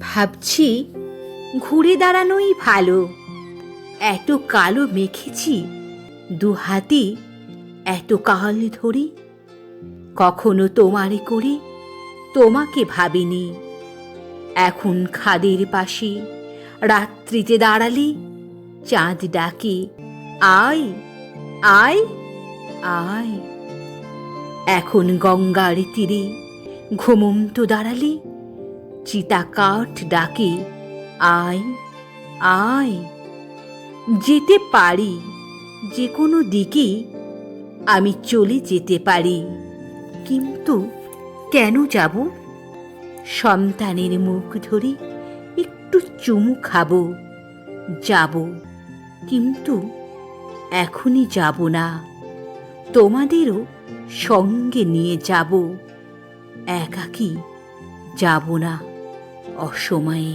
ভাবছি ঘুরে দাঁড়ানোই ভালো। এত কালো মেখেছি, দু হাতে এত কাল ধরে। কখনো তোমারে করে তোমাকে ভাবিনি। এখন খাদের পাশে রাত্রিতে দাঁড়ালে চাঁদ ডাকে, আয় আয় আয়। এখন গঙ্গার তীরে ঘুমন্ত দাঁড়ালে চিতা কাঠ ডাকে, আয় আয়। যেতে পারি যে কোনো দিকে, আমি চলে যেতে পারি। কিন্তু কেন যাব? সন্তানের মুখ ধরে একটু চুমু খাব, যাব। কিন্তু এখনই যাব না। তোমাদেরও সঙ্গে নিয়ে যাব। একাকী যাব না। অসময়ে